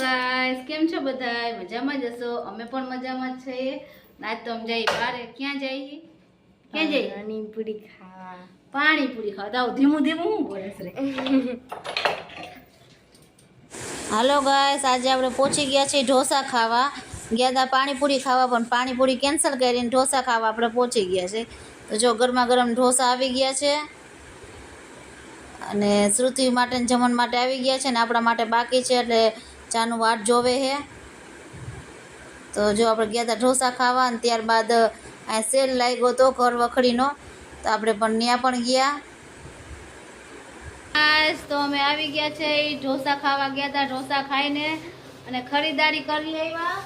Guys કેમ છો બધા મજામાં જ હશો? અમે પણ મજામાં છીએ. આજ તો અમે જઈએ બારે. ક્યાં જઈએ? ક્યાં જઈએ? પાણીપુરી ખાવા. પાણીપુરી ખાવા. આવ ધીમું ધીમું હું બોલે રે? હાલો ગાઈસ આજે આપણે પહોંચી ગયા છીએ ઢોસા ખાવા. ગયા હતા પાણીપુરી ખાવા પણ પાણીપુરી કેન્સલ કરીને ઢોસા ખાવા આપણે પહોંચી ગયા છે તો જો ગરમા ગરમ ઢોસા આવી ગયા છે. અને શ્રુતિ માટે જમણ માટે આવી ગયા છે ને આપણા માટે બાકી છે એટલે ચાનું વાટ જોવે છે તો જો આપણે ગયા હતા ઢોસા ખાવા અને ત્યારબાદ આ સેલ લાગ્યો તો ઘર વખડીનો. તો આપણે પણ ત્યાં પણ ગયા. તો અમે આવી ગયા છે એ ઢોસા ખાવા ગયા હતા ઢોસા ખાઈને અને ખરીદારી કરી આવ્યા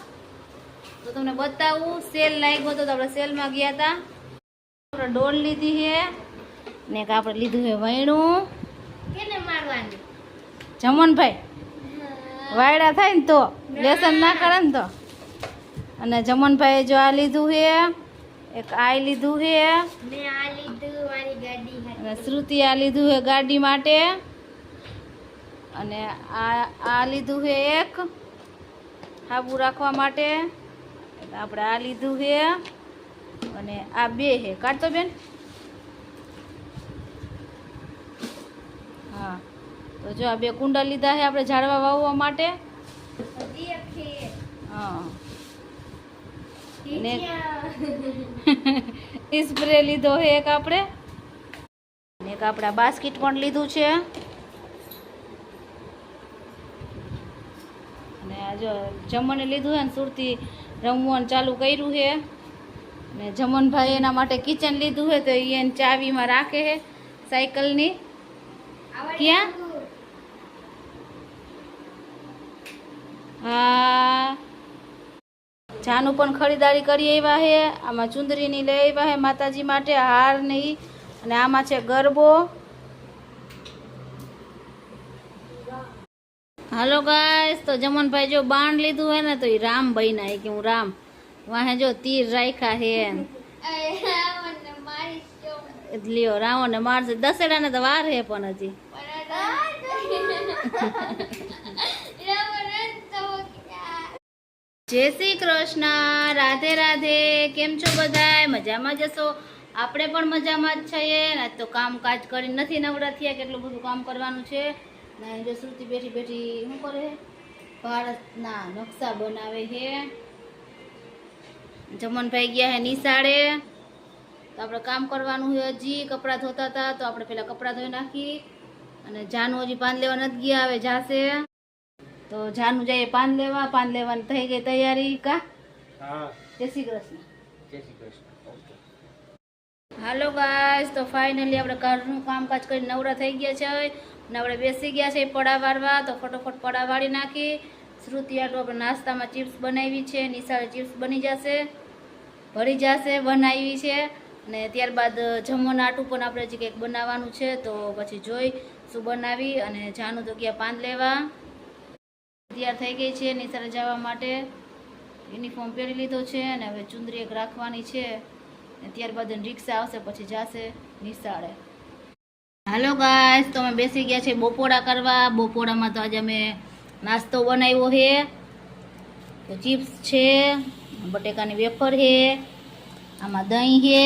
તો તમને બતાવું સેલ લાગ્યો તો આપણે સેલમાં ગયા હતા આપણે ડોલ લીધી છે ને આપણે લીધું છે વૈણું કેને મારવાની? જમનભાઈ. વાયડા થાય ને તો લેસન ના કરે ને તો. અને જમનભાઈ જો આ લીધું છે એક આ લીધું છે અને શ્રુતિ આ લીધું છે ગાડી માટે. અને આ આ લીધું છે એક હાબુ રાખવા માટે. આપણે આ લીધું છે અને આ બે છે કાઢતો બેન? તો જો આ બે કુંડા લીધા છે આપણે ઝાડવા વાવવા માટે. હા. સ્પ્રે લીધો છે એક આપણે. એક આપણે બાસ્કીટ પણ લીધું છે. અને આ જો જમણે લીધું છે ને સુરતી રમવાનું ચાલુ કર્યું છે. ને જમનભાઈ એના માટે કિચન લીધું છે તો એ એને ચાવીમાં રાખે છે સાયકલની. ક્યાં? બધું. હા. જાનું પણ ખરીદારી કરી આવ્યા હે. આમાં ચુંદરીની લઈ આવ્યા હે માતાજી માટે હાર નહીં. અને આમાં છે ગરબો. હાલો ગાઈસ તો જમનભાઈ જો બાણ લીધું હે ને, તો એ રામ બન્યા. કે હું રામ. વાહે જો તીર રાખ્યા હે. લ્યો રાવણ ને મારશે. દશેરા ને તો વાર હે પણ હજી. જય શ્રી કૃષ્ણ, રાધે રાધે, કેમ છો બધાય? મજામાં જશો આપણે પણ મજામાં જ છીએ. ને તો કામકાજ કરી નથી નવરા થયા, કેટલું બધું કામ કરવાનું છે. ને જો શ્રુતિ બેઠી બેઠી શું કરે? ભારતના નકશા બનાવે છે. જમનભાઈ ગયા હે નિશાળે. તો આપણે કામ કરવાનું છે હજી. કપડાં ધોતા હતા, તો આપણે પહેલાં કપડાં ધોઈ નાખી. અને જાનું હજી પાન લેવા નથી ગયા, હવે જાશે. તો જાનું જઈએ પાન લેવા પાન લેવાની થઈ ગઈ તૈયારી કા? જય શ્રી કૃષ્ણ. જય શ્રી કૃષ્ણ. હાલો ગાઈસ તો ફાઇનલી આપણે ઘરનું કામકાજ કરી નવરા થઈ ગયા છે. નવરે આપણે બેસી ગયા છે પડા વાળવા તો ફટોફટ પડા વાળી નાખી. શ્રુતિ આટલું આપણે નાસ્તામાં ચિપ્સ બનાવી છે નિશાળે ચિપ્સ બની જશે. ભરી જશે બનાવી છે. અને ત્યારબાદ જમવાના આટું પણ આપણે હજી કંઈક બનાવવાનું છે તો પછી જોઈ શું બનાવી અને જાનું તો ગયા પાન લેવા. તૈયાર થઈ ગઈ છે. નિશાળે જવા માટે યુનિફોર્મ પહેરી લીધો છે અને હવે ચુંદરી એક રાખવાની છે. ત્યારબાદ રિક્ષા આવશે, પછી જાશે નિશાળે. હાલો ગાય તો અમે બેસી ગયા છે બપોરા કરવા. બપોરામાં તો આજે અમે નાસ્તો બનાવ્યો છે. તો ચિપ્સ છે, બટેકાની વેફર છે, આમાં દહીં છે,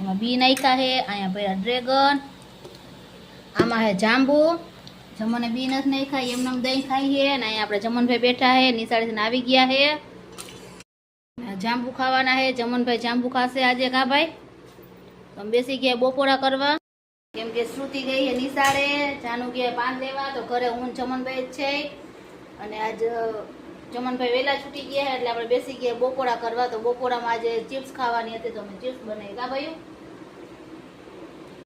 એમાં બી નાખ્યા છે. અહીંયા પહેલાં ડ્રેગન, આમાં છે જાંબુ. જમણે બી નથી નહીં ખાઈ, એમને એમ દહીં ખાઈ છે ને અહીંયા આપણે જમનભાઈ બેઠા છે નિશાળેથી આવી ગયા છે જાંબુ ખાવાના છે જમનભાઈ જાંબુ ખાશે આજે કા ભાઈ? બેસી ગયા બપોરા કરવા. કેમ કે શ્રુતિ ગઈ નિશાળે, જાનુ ગયા પાન લેવા, તો ઘરે હું જમનભાઈ જ છે. અને આજ જમનભાઈ વહેલા છૂટી ગયા એટલે આપણે બેસી ગયા બપોરા કરવા, તો બપોરામાં આજે ચિપ્સ ખાવાની હતી, તો અમે ચિપ્સ બનાવી. કા ભાઈ